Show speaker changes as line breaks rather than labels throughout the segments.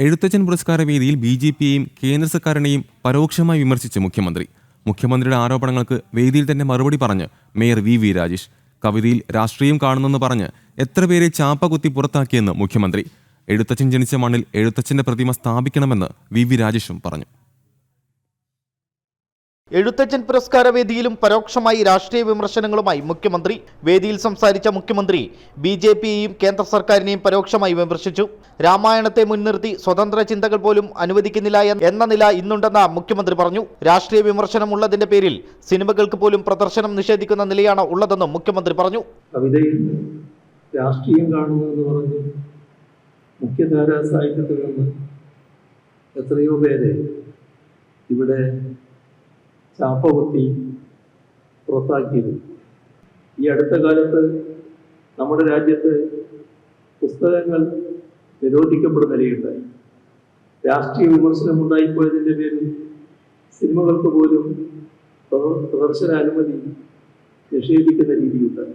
എഴുത്തച്ഛൻ പുരസ്കാര വേദിയിൽ B J പിയെയും കേന്ദ്ര സർക്കാരിനെയും പരോക്ഷമായി വിമർശിച്ച് മുഖ്യമന്ത്രി. മുഖ്യമന്ത്രിയുടെ ആരോപണങ്ങൾക്ക് വേദിയിൽ തന്നെ മറുപടി പറഞ്ഞ് മേയർ വി വി രാജേഷ്. കവിതയിൽ രാഷ്ട്രീയം കാണുന്നെന്ന് പറഞ്ഞ് എത്ര പേരെ ചാപ്പ കുത്തി പുറത്താക്കിയെന്ന് മുഖ്യമന്ത്രി. എഴുത്തച്ഛൻ ജനിച്ച മണ്ണിൽ എഴുത്തച്ഛന്റെ പ്രതിമ സ്ഥാപിക്കണമെന്ന് വി വി രാജേഷും പറഞ്ഞു.
എഴുത്തച്ഛൻ പുരസ്കാര വേദിയിലും പരോക്ഷമായി രാഷ്ട്രീയ വിമർശനങ്ങളുമായി മുഖ്യമന്ത്രി. വേദിയിൽ സംസാരിച്ച മുഖ്യമന്ത്രി ബി ജെ പിയെയും കേന്ദ്ര സർക്കാരിനെയും പരോക്ഷമായി വിമർശിച്ചു. രാമായണത്തെ മുൻനിർത്തി സ്വതന്ത്ര ചിന്തകൾ പോലും അനുവദിക്കുന്നില്ല എന്ന- നില ഇന്നുണ്ടെന്ന മുഖ്യമന്ത്രി പറഞ്ഞു. രാഷ്ട്രീയ വിമർശനം ഉള്ളതിന്റെ പേരിൽ സിനിമകൾക്ക് പോലും പ്രദർശനം നിഷേധിക്കുന്ന നിലയാണ് ഉള്ളതെന്നും മുഖ്യമന്ത്രി പറഞ്ഞു.
പറഞ്ഞ് എത്രയോ പേരെ ഇവിടെ ചാപ്പകുത്തി പുറത്താക്കിയത് ഈ അടുത്ത കാലത്ത് നമ്മുടെ രാജ്യത്ത് പുസ്തകങ്ങൾ നിരോധിക്കപ്പെടുന്ന നിലയുണ്ടായി. രാഷ്ട്രീയ വിമർശനം ഉണ്ടായിപ്പോയതിന്റെ പേരിൽ സിനിമകൾക്ക് പോലും പ്രദ- പ്രദർശന അനുമതി നിഷേധിക്കുന്ന രീതിയുണ്ടായി.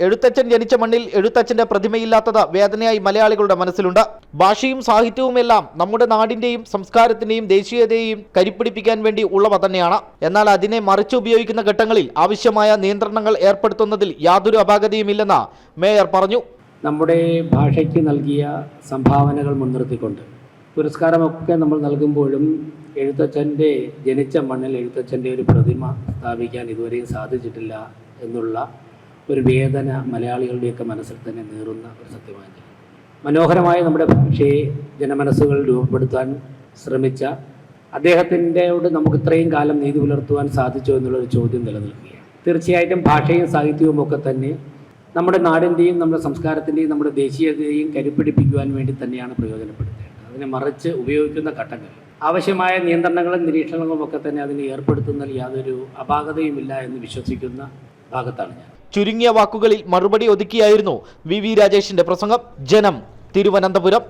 എഴുത്തച്ഛൻ ജനിച്ച മണ്ണിൽ എഴുത്തച്ഛന്റെ പ്രതിമയില്ലാത്തത് വേദനയായി മലയാളികളുടെ മനസ്സിലുണ്ട്. ഭാഷയും സാഹിത്യവുമെല്ലാം നമ്മുടെ നാടിന്റെയും സംസ്കാരത്തിന്റെയും ദേശീയതയെയും കരിപ്പിടിപ്പിക്കാൻ വേണ്ടി ഉള്ളവ തന്നെയാണ്. എന്നാൽ അതിനെ മറിച്ച് ഉപയോഗിക്കുന്ന ഘട്ടങ്ങളിൽ ആവശ്യമായ നിയന്ത്രണങ്ങൾ ഏർപ്പെടുത്തുന്നതിൽ യാതൊരു അപാകതയുമില്ലെന്ന് മേയർ പറഞ്ഞു.
നമ്മുടെ ഭാഷയ്ക്ക് നൽകിയ സംഭാവനകൾ മുൻനിർത്തിക്കൊണ്ട് പുരസ്കാരമൊക്കെ നമ്മൾ നൽകുമ്പോഴും എഴുത്തച്ഛന്റെ ജനിച്ച മണ്ണിൽ എഴുത്തച്ഛന്റെ ഒരു പ്രതിമ സ്ഥാപിക്കാൻ ഇതുവരെയും സാധിച്ചിട്ടില്ല എന്നുള്ള ഒരു വേദന മലയാളികളുടെയൊക്കെ മനസ്സിൽ തന്നെ നീറുന്ന ഒരു സത്യമാണ് മനോഹരമായ നമ്മുടെ ഭാഷയെ ജനമനസ്സുകൾ രൂപപ്പെടുത്താൻ ശ്രമിച്ച അദ്ദേഹത്തിന്റെയോട് നമുക്ക് ഇത്രയും കാലം നീതി പുലർത്തുവാൻ സാധിച്ചോ എന്നുള്ളൊരു ചോദ്യം നിലനിൽക്കുകയാണ്. തീർച്ചയായിട്ടും ഭാഷയും സാഹിത്യവും ഒക്കെ തന്നെ നമ്മുടെ നാടിന്റെയും നമ്മുടെ സംസ്കാരത്തിന്റെയും നമ്മുടെ ദേശീയതയെയും കരുപ്പിടിപ്പിക്കുവാൻ വേണ്ടി തന്നെയാണ് പ്രയോജനപ്പെടുത്തേണ്ടത്. അതിനെ മറിച്ച് ഉപയോഗിക്കുന്ന ഘട്ടങ്ങൾ ആവശ്യമായ നിയന്ത്രണങ്ങളും നിരീക്ഷണങ്ങളും ഒക്കെ തന്നെ അതിനെ ഏർപ്പെടുത്തുന്നതിൽ യാതൊരു അപാകതയുമില്ല എന്ന് വിശ്വസിക്കുന്ന ഭാഗത്താണ് ഞാൻ.
ചുരുങ്ങിയ വാക്കുകളിൽ മറുപടി ഒതുക്കിയായിരുന്നു വി വി രാജേഷിന്റെ പ്രസംഗം. ജനം തിരുവനന്തപുരം.